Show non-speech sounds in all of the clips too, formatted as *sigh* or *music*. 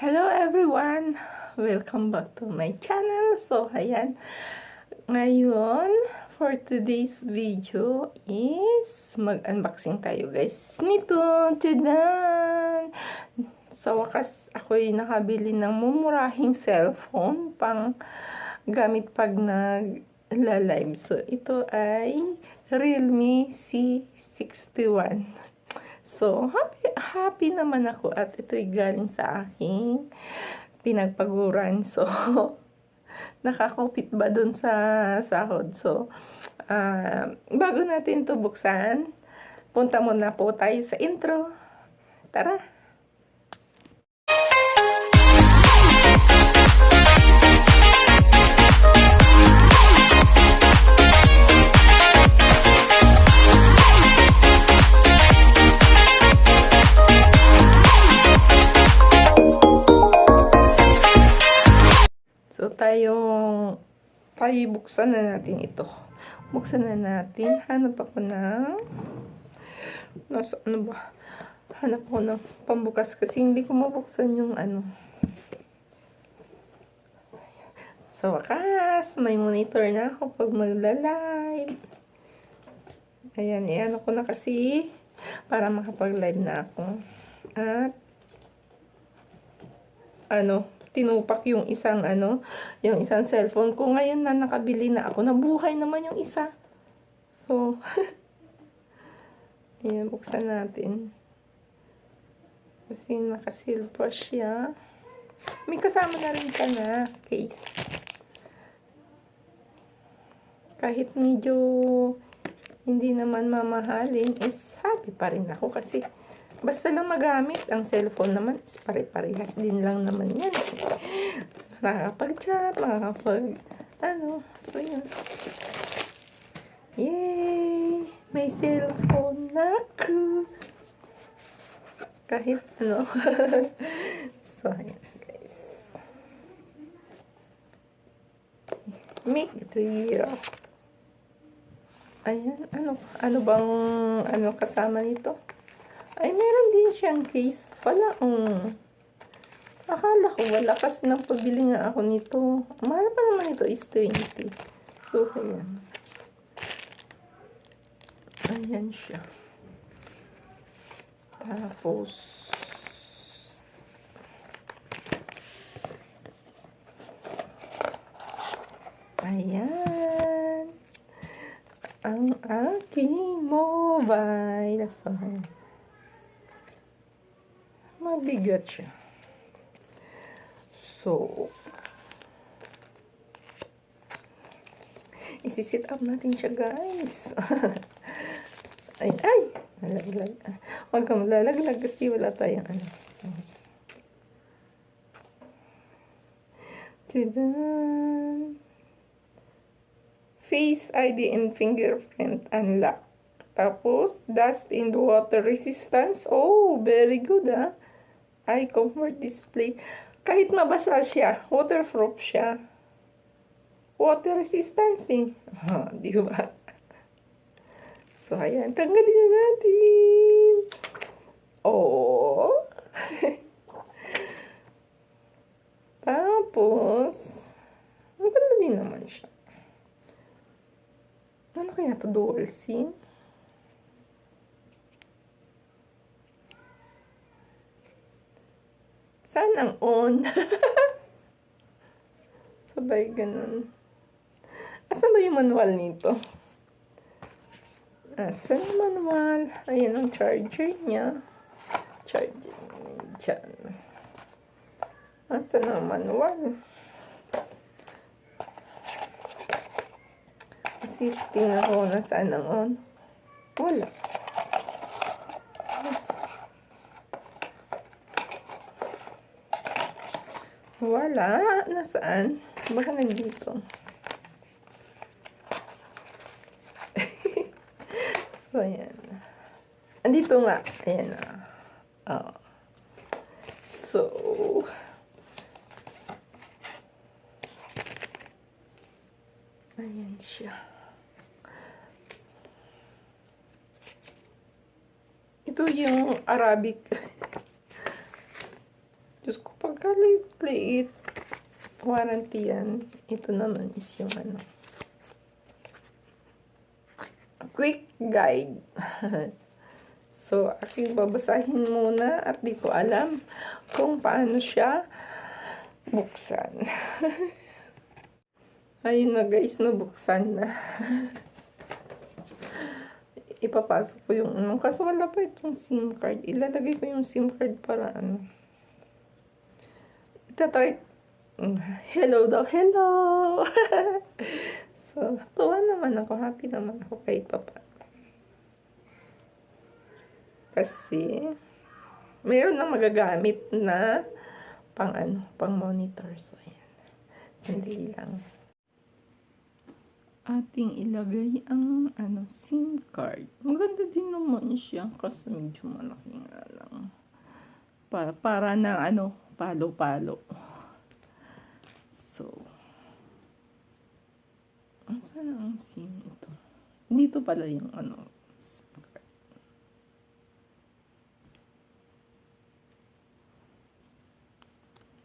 Hello everyone! Welcome back to my channel. So, ayan. Ngayon, for today's video is mag-unboxing tayo guys. Nito! Tchadan! Sa wakas, ako'y nakabili ng mumurahing cellphone pang gamit pag nag-live. So, ito ay Realme C61. So, happy, happy naman ako at ito'y galing sa aking pinagpaguran. *laughs* So, nakakupit ba dun sa sahod? So, uh, bago natin ito buksan, punta muna po tayo sa intro. Tara! Buksan na natin ito. Buksan na natin. Hanap ako ng, nasa ano ba? Hanap ako ng pambukas kasi hindi ko mabuksan yung ano. Sa wakas, may monitor na ako pag magla-live. Ayan, iyan ako na kasi para makapag-live na ako. At, ano, tinupak yung isang ano, yung isang cellphone ko. Ngayon na nakabili na ako, nabuhay naman yung isa. So, *laughs* ayan, buksan natin. Kasi nakasilver siya. May kasama na rin ka na case. Kahit medyo hindi naman mamahalin, is happy pa rin ako kasi Basta lang magamit. Ang cellphone naman is pare-parehas din lang naman yan. Nakakapag-chat, nakakapag... Ano, so yun. Yay! May cellphone na ako. Kahit ano. *laughs* so, ayan guys. Make it real. Ayan, ano, ano bang, ano kasama nito? Ay, meron din siyang case pala. Um. Akala ko wala kasi nang pabili nga ako nito. Mahal pa naman ito is 20. So, ayan. Ayan siya. Tapos, ayan. Ang aking mobile. So, ayan. Mabigat siya. So, isi-sit up natin siya, guys. *laughs* ay, ay! Nalaglag. Huwag kang lalaglag kasi wala tayong ano. Tidan! Face ID and fingerprint unlock. Tapos, dust and water resistance. Oh, very good ah. Eye comfort display. Kahit mabasa siya, waterproof siya. Water resistance eh. Ah, di ba? So, ayan. Tanggalin na natin. Oh. *laughs* Tapos, maganda din naman siya. Ano kaya to dual SIM? Saan ang on? *laughs* Sabay ganun. Asan ba yung manual nito? Asan yung manual? Ayan ang charger niya. Charger niya dyan. Asan ang manual? Kasi tingnan ko na saan ang on. Wala. Wala. Nasaan? Baka nandito. *laughs* so, ayan. Andito nga. Ayan na. Oh. So, ayan siya. Ito yung Arabic. *laughs* Diyos ko, pagka Play it. Warranty yan. Ito naman is yung ano. Quick guide. *laughs* so, aking babasahin muna at di ko alam kung paano siya buksan. *laughs* Ayun na guys, nabuksan na. *laughs* Ipapasok ko yung ano. Kaso wala pa itong SIM card. Ilalagay ko yung SIM card para ano. Itatry. Mm, Hello daw. Hello! so, tuwa naman ako. Happy naman ako kahit pa pa. Kasi, mayroon na magagamit na pang ano, pang monitor. So, ayan. Sandali lang ating ilagay ang ano SIM card. Maganda din naman siya kasi medyo malaki nga lang. Para, para na ano, palo-palo. So, saan ang SIM ito? Dito pala yung ano.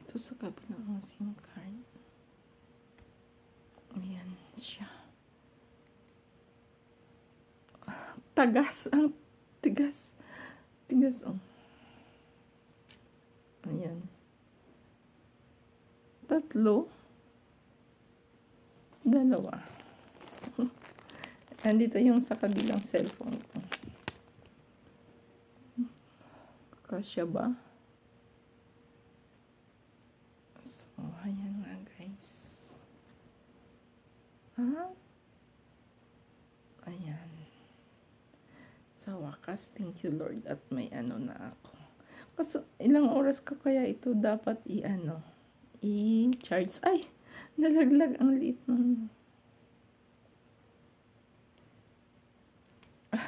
Ito sa kabila ang SIM card. Ayan siya. tagas. Ang tigas. Tigas, oh. Ayan. Tatlo. Dalawa. *laughs* Andito yung sa kabilang cellphone ko. Kasya ba? So, ayan nga guys. Ha? Ayan. Sa wakas, thank you Lord at may ano na ako. Kasi ilang oras ka kaya ito dapat i-ano, i-charge. Ay, *laughs* nalaglag ang liit ng *laughs*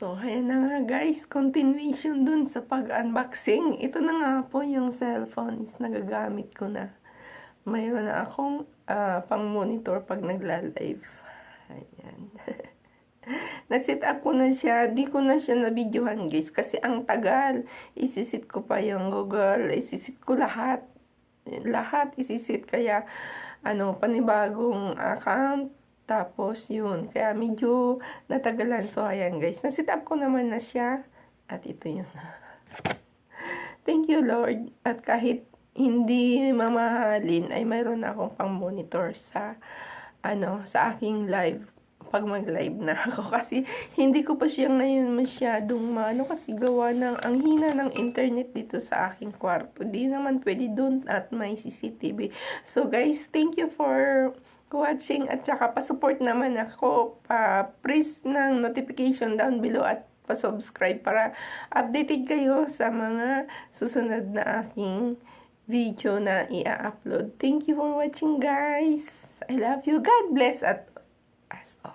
So, ayan na nga guys, continuation dun sa pag-unboxing. Ito na nga po yung cellphone is nagagamit ko na. Mayroon na akong ah, pang-monitor pag nagla-live. Ayan. *laughs* *laughs* Na-set up ko na siya. Di ko na siya na-videohan guys. Kasi ang tagal. Isisit ko pa yung Google. Isisit ko lahat. Lahat isisit. Kaya, ano, panibagong account. Tapos, yun. Kaya medyo natagalan. So, ayan guys. Na-set up ko naman na siya. At ito yun. *laughs* Thank you, Lord. At kahit hindi mamahalin, ay mayroon akong pang-monitor sa, ano, sa aking live pag mag-live na *laughs* ako kasi hindi ko pa siya ngayon masyadong mano kasi gawa ng ang hina ng internet dito sa aking kwarto. Di naman pwede doon at may CCTV. So guys, thank you for watching at saka pa-support naman ako. Pa-press ng notification down below at pa-subscribe para updated kayo sa mga susunod na aking video na i-upload. Thank you for watching guys. I love you. God bless at that's all